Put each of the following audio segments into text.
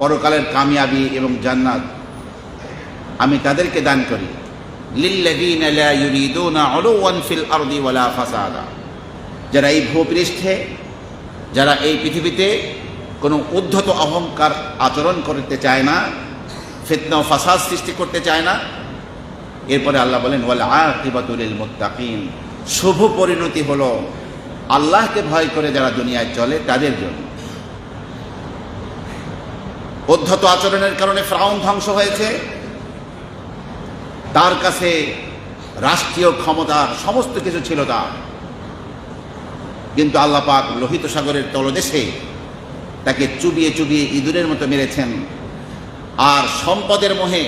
পরকালের কামিয়াবি এবং জান্নাত। আমি তাদেরকে দান করি। যারা এই ভূপৃষ্ঠে, যারা এই পৃথিবীতে কোনো উদ্ধত অহংকার আচরণ করতে চায় না, ফিতনা ফাসাদ সৃষ্টি করতে চায় না, এরপরে আল্লাহ বলেন শুভ পরিণতি হলো আল্লাহকে ভয় করে যারা দুনিয়ায় চলে তাদের জন্য। উদ্ধত আচরণের কারণে ফ্রাউন ধ্বংস হয়েছে। তার কাছে রাষ্ট্রীয় ক্ষমতার সমস্ত কিছু ছিল তার। কিন্তু আল্লাপাক লোহিত সাগরের তলদেশে তাকে চুবিয়ে চুবিয়ে ইঁদুরের মতো মেরেছেন। আর সম্পদের মোহে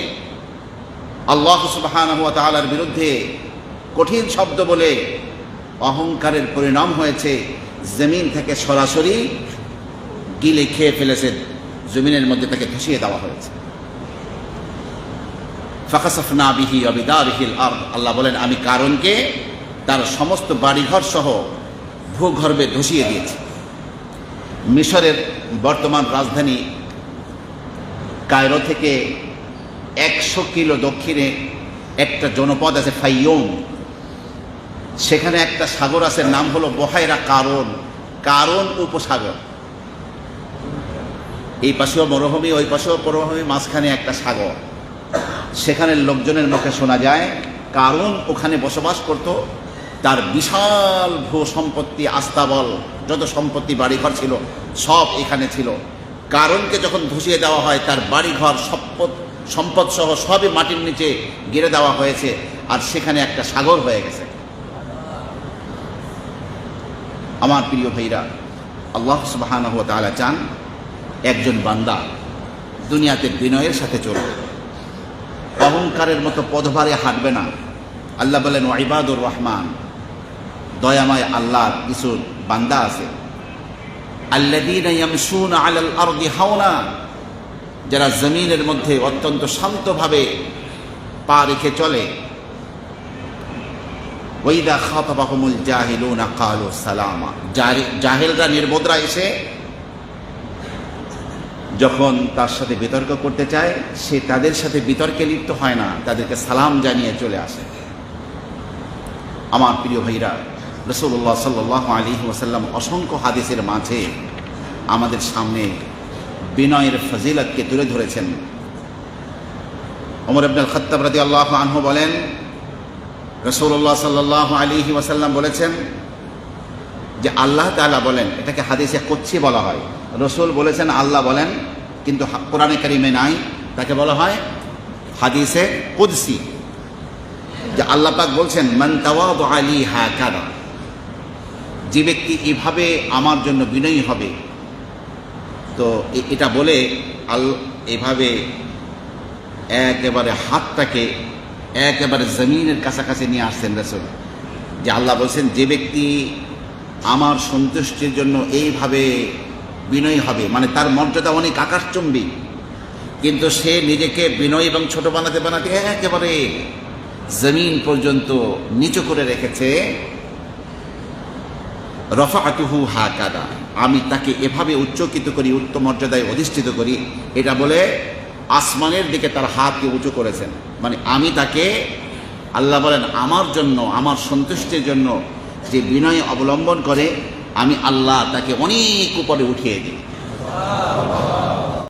আল্লাহ সুবহানাহু ওয়া তাআলার বিরুদ্ধে কঠিন শব্দ বলে অহংকারের পরিণাম হয়েছে। জমিন থেকে সরাসরি গিলে খেয়ে ফেলেছে জমিনের মধ্যে তাকে ধসিয়ে দেওয়া হয়েছে। ফাকাসাফনা বিহি অবিদারিহিল আল্লাহ বলেন, আমি কারণকে তার সমস্ত বাড়িঘর সহ ভূগর্ভে ধসিয়ে দিয়েছি। মিশরের বর্তমান রাজধানী কায়রো থেকে একশো কিলো দক্ষিণে একটা জনপদ আছে ফাইয়ুম। সেখানে একটা সাগর আছে, নাম হলো বহাইরা কারণ। কারণ উপসাগর। এই পাশেও মরুভূমি, ওই পাশেও মরুভূমি মাঝখানে একটা সাগর। সেখানের লোকজনের মুখে শোনা যায়, কারণ ওখানে বসবাস করত তার বিশাল ভূ সম্পত্তি আস্তাবল, যত সম্পত্তি বাড়িঘর ছিল, সব এখানে ছিল। কারণকে যখন ধসিয়ে দেওয়া হয়, তার বাড়িঘর, সম্পদ সম্পদ সহ সবই মাটির নিচে গেড়ে দেওয়া হয়েছে, আর সেখানে একটা সাগর হয়ে গেছে। আমার প্রিয় ভাইরা, আল্লাহ সুবাহানহ তাআলা চান একজন বান্দা দুনিয়াতে বিনয়ের সাথে চলবে। অহংকারের মতো পদভারে হাঁটবে না। আল্লাহ বলেন ওয়াইবাদুর রহমান, দয়াময় আল্লাহর কিছু বান্দা আছে। হাওনা যারা জমিনের মধ্যে অত্যন্ত শান্তভাবে পা রেখে চলে। ওইদা খাতাবাহুমুল জাহিলুনা, কালু সালামা। জাহেলরা নির্বোধরা এসে যখন তার সাথে বিতর্ক করতে চায়, সে তাদের সাথে বিতর্কে লিপ্ত হয় না, তাদেরকে সালাম জানিয়ে চলে আসে। আমার প্রিয় ভাইরা রসুল্লাহ সাল্লাহ আলী ওসাল্লাম অসংখ্য হাদিসের মাঝে আমাদের সামনে বিনয়ের ফজিলতকে তুলে ধরেছেন। অমর আব্দুল খত্তাব রাদি আল্লাহ আনহু বলেন রসুল্লাহ সাল্লাহ আলী ওসাল্লাম বলেছেন যে আল্লাহ তালা বলেন, এটাকে হাদিসে কচ্ছি বলা হয়। রসুল বলেছেন, আল্লাহ বলেন, কিন্তু কোরআনে কারিমে নাই। তাকে বলা হয় হাদিসে কুদসি, যে আল্লাহ পাক বলছেন, মান আলী হা কারা যে ব্যক্তি এভাবে আমার জন্য বিনয়ী হবে, তো এটা বলে আল এভাবে একেবারে হাতটাকে একেবারে জমিনের কাছাকাছি নিয়ে আসছেন রসুল। যে আল্লাহ বলছেন, যে ব্যক্তি আমার সন্তুষ্টির জন্য এইভাবে বিনয়ী হবে। মানে তার মর্যাদা অনেক আকাশচম্বী। কিন্তু সে নিজেকে বিনয় এবং ছোট বানাতে বানাতে একেবারে জমিন পর্যন্ত নিচু করে রেখেছে। রফাতুহু হা কাদা আমি তাকে এভাবে উচ্চকিত করি উচ্চ মর্যাদায় অধিষ্ঠিত করি, এটা বলে আসমানের দিকে তার হাতকে উঁচু করেছেন। মানে আমি তাকে, আল্লাহ বলেন, আমার জন্য, আমার সন্তুষ্টির জন্য যে বিনয় অবলম্বন করে আমি আল্লাহ তাকে অনেক উপরে উঠিয়ে দিই।